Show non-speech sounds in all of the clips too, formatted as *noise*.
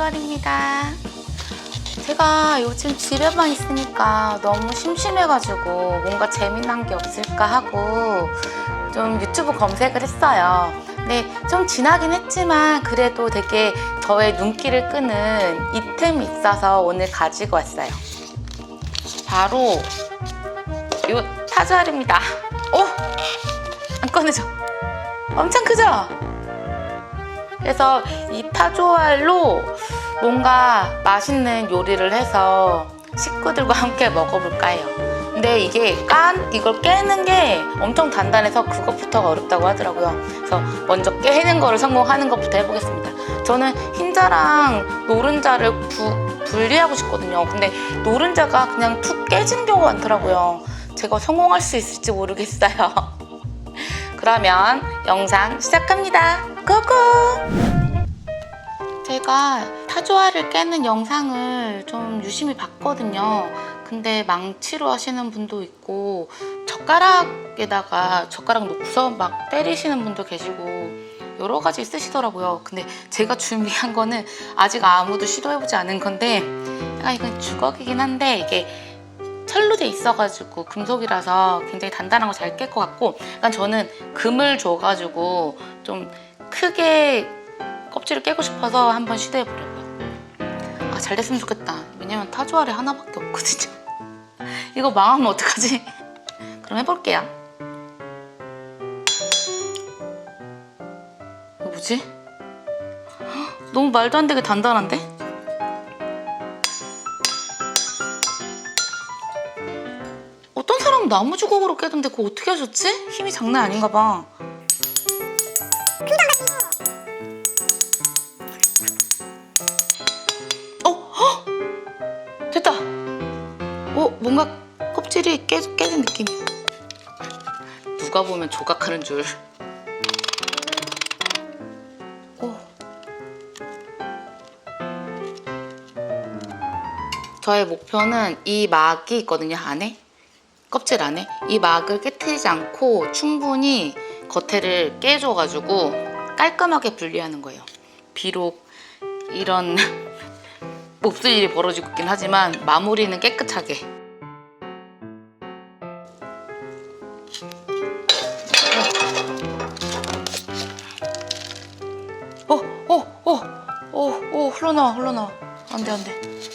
꿀걸입니다. 제가 요즘 집에만 있으니까 너무 심심해가지고 뭔가 재미난 게 없을까 하고 좀 유튜브 검색을 했어요. 근데 좀 지나긴 했지만 그래도 되게 저의 눈길을 끄는 이템이 있어서 오늘 가지고 왔어요. 바로 이 타조알입니다. 오! 안 꺼내져. 엄청 크죠? 그래서 이 타조알로 뭔가 맛있는 요리를 해서 식구들과 함께 먹어볼까 해요. 근데 이게 깐 이걸 깨는 게 엄청 단단해서 그것부터가 어렵다고 하더라고요. 그래서 먼저 깨는 거를 성공하는 것부터 해보겠습니다. 저는 흰자랑 노른자를 부- 분리하고 싶거든요. 근데 노른자가 그냥 툭 깨진 경우가 많더라고요. 제가 성공할 수 있을지 모르겠어요. *laughs* 그러면 영상 시작합니다. 고고! 제가 타조알을 깨는 영상을 좀 유심히 봤거든요. 근데 망치로 하시는 분도 있고 젓가락에다가 젓가락 놓고서 막 때리시는 분도 계시고 여러 가지 쓰시더라고요. 근데 제가 준비한 거는 아직 아무도 시도해보지 않은 건데 약간 이건 주걱이긴 한데 이게 철로 돼 있어가지고 금속이라서 굉장히 단단한 거 잘 깰 것 같고 약간 저는 금을 줘가지고 좀 크게 껍질을 깨고 싶어서 한번 시도해 보려고요. 아, 잘 됐으면 좋겠다. 왜냐면 타조알이 하나밖에 없거든요. *laughs* 이거 망하면 어떡하지? *laughs* 그럼 해볼게요. 이거 뭐지? 헉, *gasps* 너무 말도 안 되게 단단한데? 나무 주걱으로 깨던데 그거 어떻게 하셨지? 힘이 장난 아닌가 봐. 어? 헉! 됐다. 어, 뭔가 껍질이 깨, 깨진 느낌이야. 누가 보면 조각하는 줄. 오. 저의 목표는 이 막이 있거든요, 안에. 껍질 안에. 이 막을 깨트리지 않고 충분히 겉에를 깨줘가지고 깔끔하게 분리하는 거예요. 비록 이런 *laughs* 몹쓸 일이 벌어지고 있긴 하지만 마무리는 깨끗하게. 어, 어, 어, 어, 어, 흘러나와, 흘러나와. 안 돼, 안 돼.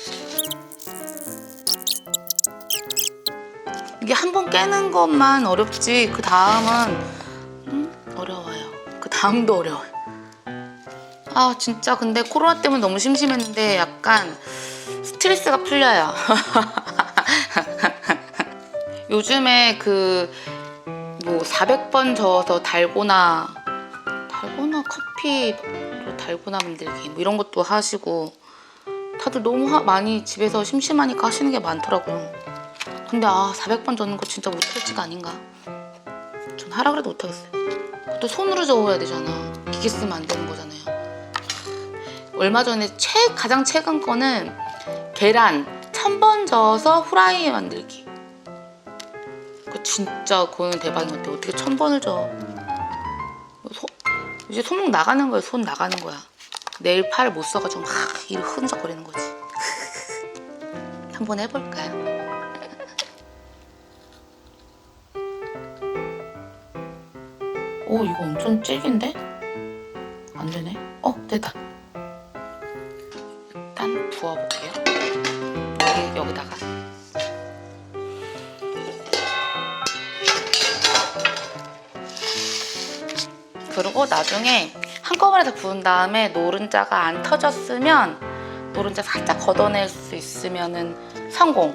깨는 것만 어렵지, 그 다음은, 음, 어려워요. 그 다음도 어려워요. 아, 진짜 근데 코로나 때문에 너무 심심했는데 약간 스트레스가 풀려요. *laughs* 요즘에 그, 뭐, 400번 저어서 달고나, 달고나 커피로 달고나 만들기, 뭐 이런 것도 하시고, 다들 너무 하- 많이 집에서 심심하니까 하시는 게 많더라고요. 근데 아, 400번 저는 거 진짜 못할지가 아닌가. 전 하라 그래도 못하겠어요. 그것도 손으로 저어야 되잖아. 기계 쓰면 안 되는 거잖아요. 얼마 전에 최, 가장 최근 거는 계란 천번 저어서 후라이 만들기. 그 진짜 그거는 대박인 것 같아. 어떻게 천 번을 저어? 소- 이제 손목 나가는 거야. 손 나가는 거야. 내일 팔 못 써가지고 막 이를 흔적거리는 거지. *laughs* 한번 해볼까요? 오 이거 엄청 질긴데? 안 되네. 어 됐다. 일단 부어볼게요. 여기 여기다가. 그리고 나중에 한꺼번에 다 부은 다음에 노른자가 안 터졌으면 노른자 살짝 걷어낼 수 있으면은 성공.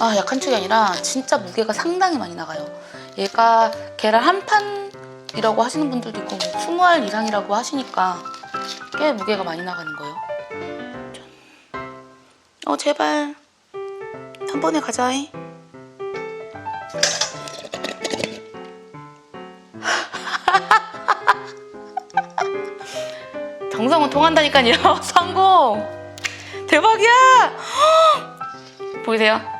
아 약한 축이 아니라 진짜 무게가 상당히 많이 나가요. 얘가 계란 한 판이라고 하시는 분들도 있고 뭐 20알 이상이라고 하시니까 꽤 무게가 많이 나가는 거예요. 짠. 어 제발 한 번에 가자 이. *laughs* 정성은 통한다니까요. *laughs* 성공. 대박이야. *gasps* 보이세요?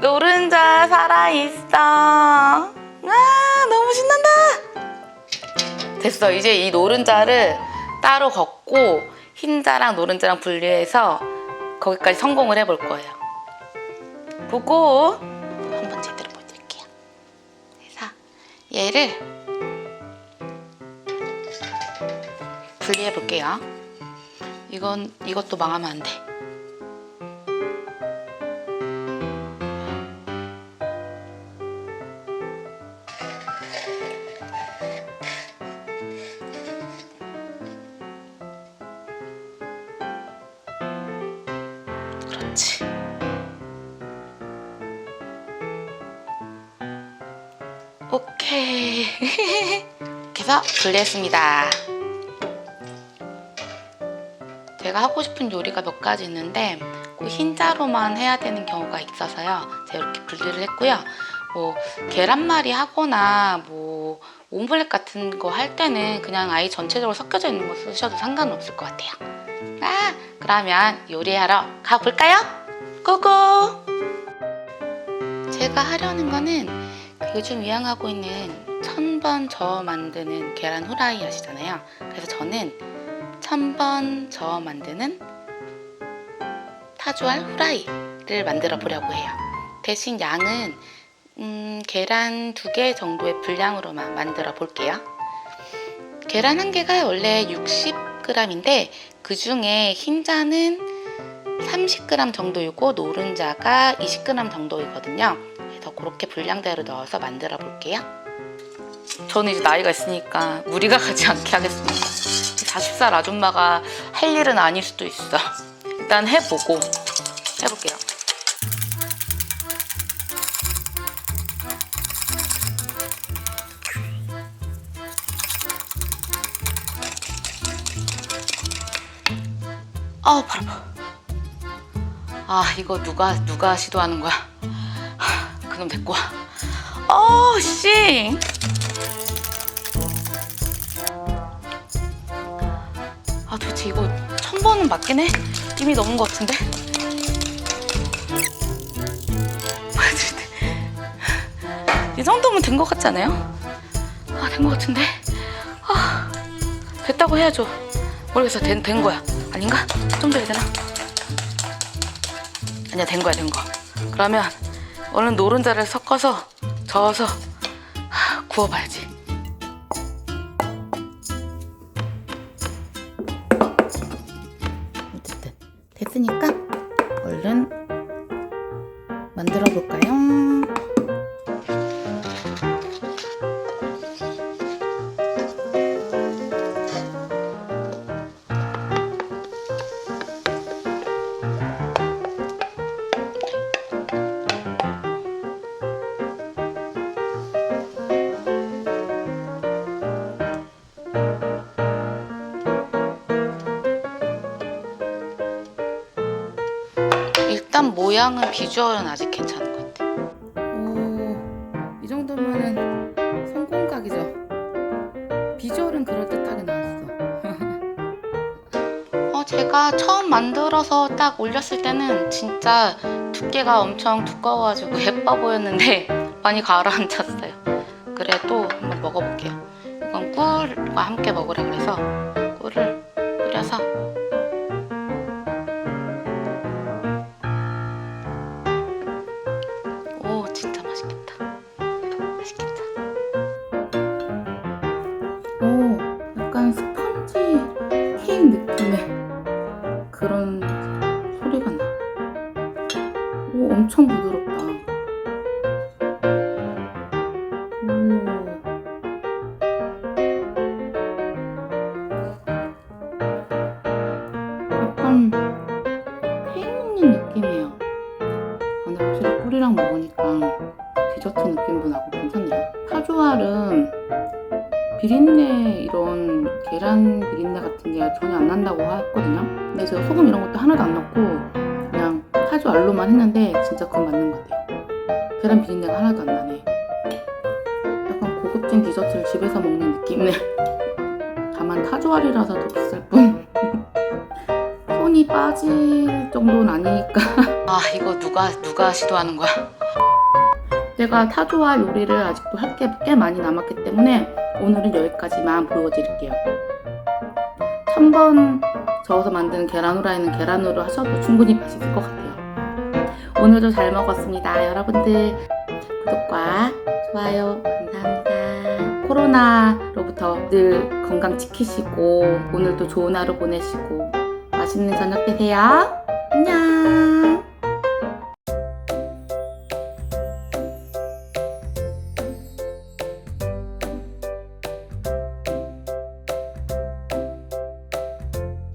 노른자 살아있어. 아, 너무 신난다. 됐어. 이제 이 노른자를 따로 걷고 흰자랑 노른자랑 분리해서 거기까지 성공을 해볼 거예요. 보고 한번 제대로 보여드릴게요. 그래서 얘를 분리해 볼게요. 이건 이것도 망하면 안 돼. 그렇지. 오케이. *laughs* 이렇게 해서 분리했습니다. 제가 하고 싶은 요리가 몇 가지 있는데 그 흰자로만 해야 되는 경우가 있어서요. 제가 이렇게 분리를 했고요. 뭐 계란말이 하거나 뭐 오믈렛 같은 거 할 때는 그냥 아예 전체적으로 섞여져 있는 거 쓰셔도 상관은 없을 것 같아요. 아, 그러면 요리하러 가볼까요? 고고! 제가 하려는 거는 그 요즘 유행하고 있는 천번 저어 만드는 계란 후라이 아시잖아요. 그래서 저는 천번 저어 만드는 타주알 후라이를 만들어 보려고 해요. 대신 양은 음, 계란 두 개 정도의 분량으로만 만들어 볼게요. 계란 한 개가 원래 60g인데 그 중에 흰자는 30g 정도이고 노른자가 20g 정도이거든요. 그래서 그렇게 분량대로 넣어서 만들어 볼게요. 저는 이제 나이가 있으니까 무리가 가지 않게 하겠습니다. 40살 아줌마가 할 일은 아닐 수도 있어. 일단 해보고 해볼게요. 발 아파. 아 이거 누가 누가 시도하는 거야? 하, 그놈 와. 어 씨. 아 도대체 이거 천 번은 맞긴 해? 이미 넘은 것 같은데? 이 정도면 된 것 같지 않아요? 아 된 것 같은데? 아 됐다고 해야죠 모르겠어 된, 된 거야 아닌가? 좀 더 해야 되나? 아니야 된 거야 된 거 그러면 얼른 노른자를 섞어서 저어서 하, 구워봐야지 어쨌든 됐으니까 얼른 만들어 볼까요? 일단 모양은 비주얼은 아직 괜찮은 것 같아. 오, 이 정도면은 성공각이죠. 비주얼은 그럴듯하게 나왔어. *laughs* 어, 제가 처음 만들어서 딱 올렸을 때는 진짜 두께가 엄청 두꺼워가지고 예뻐 보였는데 *laughs* 많이 가라앉았어요. 그래도 한번 먹어볼게요. 이건 꿀과 함께 먹으라 그래서 꿀을 뿌려서 진짜 맛있겠다 타조알은 비린내 이런 계란 비린내 같은 게 전혀 안 난다고 했거든요. 근데 제가 소금 이런 것도 하나도 안 넣고 그냥 타조 알로만 했는데 진짜 그건 맞는 것 같아요. 계란 비린내가 하나도 안 나네. 약간 고급진 디저트를 집에서 먹는 느낌이네. 다만 타조 알이라서 더 비쌀 뿐. *laughs* 손이 빠질 정도는 아니니까. 아 이거 누가 누가 시도하는 거야? 제가 타조와 요리를 아직도 할 게 꽤 많이 남았기 때문에 오늘은 여기까지만 보여드릴게요. 1000번 저어서 만드는 계란 후라이는 계란으로 하셔도 충분히 맛있을 것 같아요. 오늘도 잘 먹었습니다. 여러분들 구독과 좋아요 감사합니다. 코로나로부터 늘 건강 지키시고 오늘도 좋은 하루 보내시고 맛있는 저녁 되세요. 안녕.